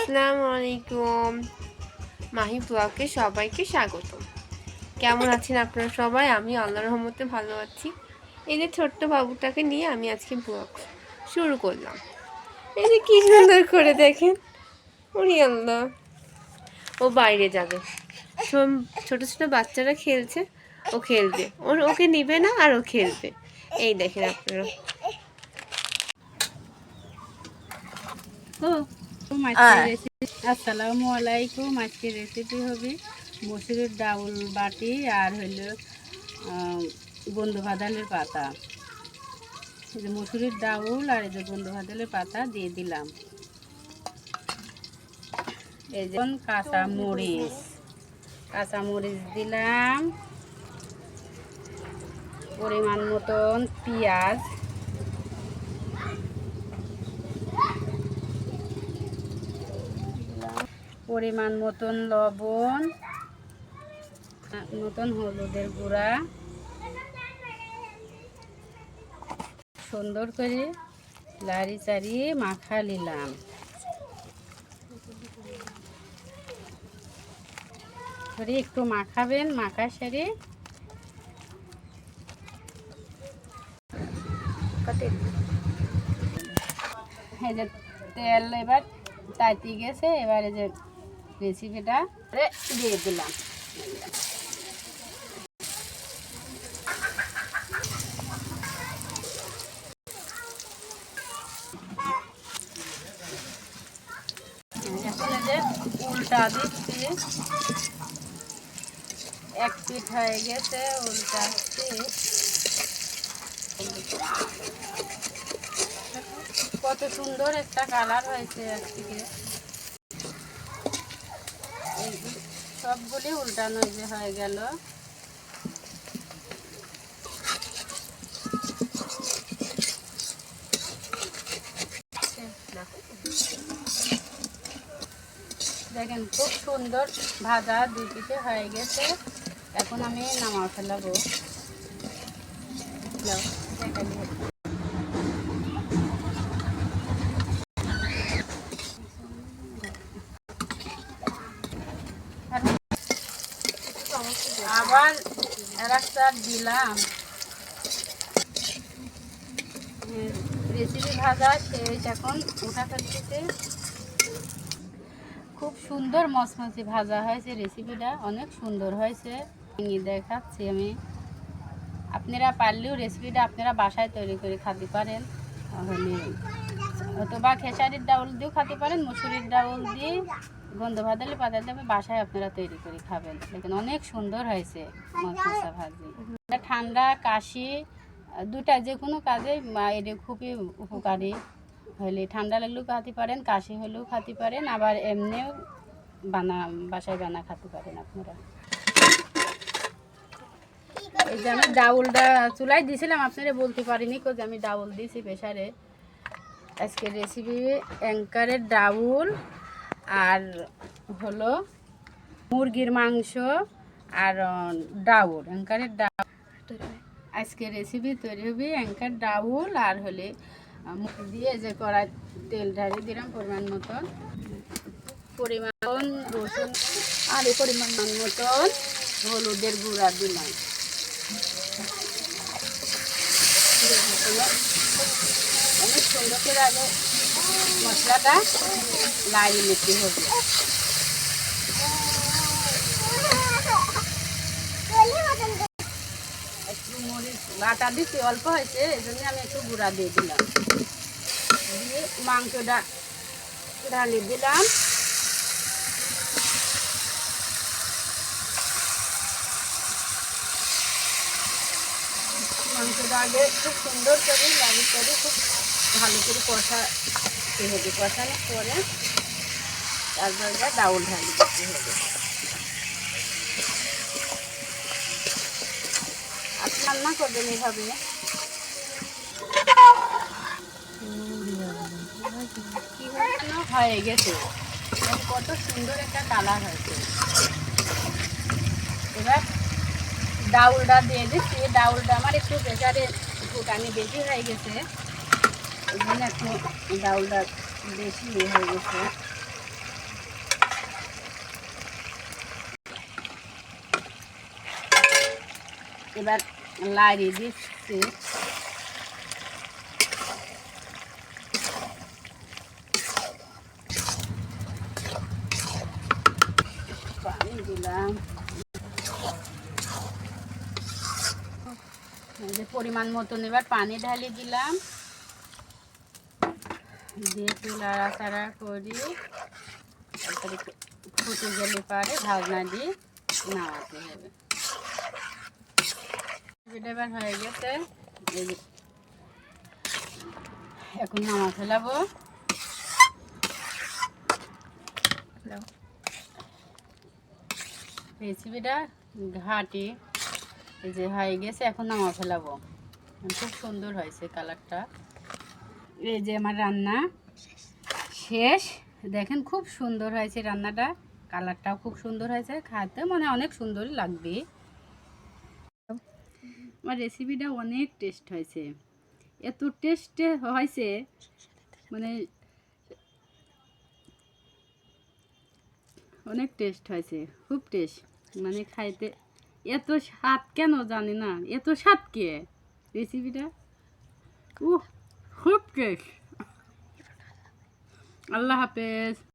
আসসালামু আলাইকুম মাহি ব্লগে সবাইকে স্বাগত কেমন আছেন আপনারা সবাই? আমি আল্লাহ রহমতে ভালো আছি। এই যে ছোট্ট বাবুটাকে নিয়ে আমি আজকে ব্লগ শুরু করলাম। এই যে কি সুন্দর করে দেখেন। উনি আল্লাহ। ও বাইরে যাবে। ছোট ছোট বাচ্চারা খেলছে, ও খেলবে। ওর, ওকে নিবে না আর ও খেলবে। এই দেখেন আপনারা। ও আসসালামু আলাইকুম। আজকের রেসিপি হবে মসুরের ডাউল বাটি আর হইল গন্ধ ভাদালের পাতা। এই যে মসুরের ডাউল আর এই যে গন্ধ ভাদালের পাতা দিয়ে দিলাম। এই যে কাঁচা মরিচ। কাঁচা মরিচ দিলাম। পরিমাণ মতন পেঁয়াজ পরিমাণ মতন লবণ মতন হলুদের গুঁড়া। সুন্দর করে লাড়ি চাড়িয়ে মাখা নিলাম। একটু মাখাবেন মাখা সেরে। এই যে তেল এবার তাইতে গেছে এবারে যে রেসিপিটা দিয়ে দিলাম। উল্টা দিচ্ছি। এক পিঠ হয়ে গেছে উল্টাচ্ছি কত সুন্দর একটা কালার হয়েছে এই সবগুলি উল্টানো যে হয়ে গেল। দেখেন খুব সুন্দর ভাজা দুই পিঠে হয়ে গেছে। এখন আমি নামা ফেলাবো। দেখেন। আবার আর দিলাম। রেসিপি ভাজা শেষ এখন উঠা ফেলতেছে, খুব সুন্দর মচমচে ভাজা হয়েছে রেসিপিটা অনেক সুন্দর হয়েছে। দেখাচ্ছি আমি। আপনারা পারলেও রেসিপিটা আপনারা বাসায় তৈরি করে খেতে পারেন। অথবা খেসারির ডাউল দিয়েও খেতে পারেন, মুসুরির ডাউল দিয়ে গন্ধ ভাদালে পাতা দেবে বাসায় আপনারা তৈরি করে খাবেন। দেখেন অনেক সুন্দর হয়েছে মশমশা ভাজি। ঠান্ডা, কাশি, দুটা যে কোনো কাজে এটা খুবই উপকারী হলে ঠান্ডা লাগলেও খাতে পারেন, কাশি হলেও খাতে পারেন, আবার এমনিও বানা, বাসায় বানা খাতে পারেন আপনারা। এই যে আমি ডাউলটা চুলাই দিয়েছিলাম আপনারা বলতে পারিনি কো যে আমি ডাউল দিয়েছি প্রেশারে আজকে রেসিপি অ্যাঙ্কারের ডাউল। আর হলো মুরগির মাংস আর ডাউল, অ্যাঙ্কারের ডাউল। আজকে রেসিপি তৈরি হবে অ্যাঙ্কার ডাউল আর হলে দিয়ে যে কড়াই তেল ঢালি দিলাম পরিমাণ মতন। পরিমাণ রসুন আর এই পরিমাণ মতন, হলুদের গুঁড়া দিলাম। অনেক সুন্দর করে আগে মশলাটা লাগিয়ে নিতে হবে একটু মরিচ বাটা দিচ্ছি অল্প হয়েছে এই জন্য আমি একটু গুঁড়া দিয়ে দিলাম। দিয়ে মাংসটা ঢালি দিলাম। মাংসটা আগে খুব সুন্দর করে লাগি করে খুব ভালো করে কষা হবে। কষানোর পরে তারপরে ডাউল ঢালি দিতে হবে। আপনি রান্না করবেন এভাবে। কি হয়েছিল? হয়ে গেছে। কত সুন্দর একটা কালার হয়েছে। এবার ডাউলটা দিয়ে দিচ্ছি। ডাউলটা আমার একটু প্রেশারে ফুটানি বেশি হয়ে গেছে। এখানে জন্য একটু ডাউলটা বেশি ইয়ে হয়ে গেছে। এবার লাড়ি দিচ্ছি। পানি দিলাম। পরিমাণ মতন এবার পানি ঢালি দিলাম। দিয়ে একটু লাড়াচাড়া করি। তারপরে ফুটে গেলে পারে ঢাকনা দিয়ে নামাতে হবে। এবার হয়ে গেছে। এখন নামা ফেলাবো। রেসিপিটা ঘাটি। এই যে হয়ে গেছে, এখন নামা ফেলাবো। খুব সুন্দর হয়েছে কালারটা। এই যে আমার রান্না শেষ। দেখেন খুব সুন্দর হয়েছে রান্নাটা। কালারটাও খুব সুন্দর হয়েছে। খাতে মানে অনেক সুন্দর লাগবে। আমার রেসিপিটা অনেক টেস্ট হয়েছে। এত টেস্ট হয়েছে মানে অনেক টেস্ট হয়েছে, খুব টেস্ট মানে খাইতে এত স্বাদ কেন জানি না। এত স্বাদ কে? রেসিপিটা উ খুব কেশ। আল্লাহ হাফেজ।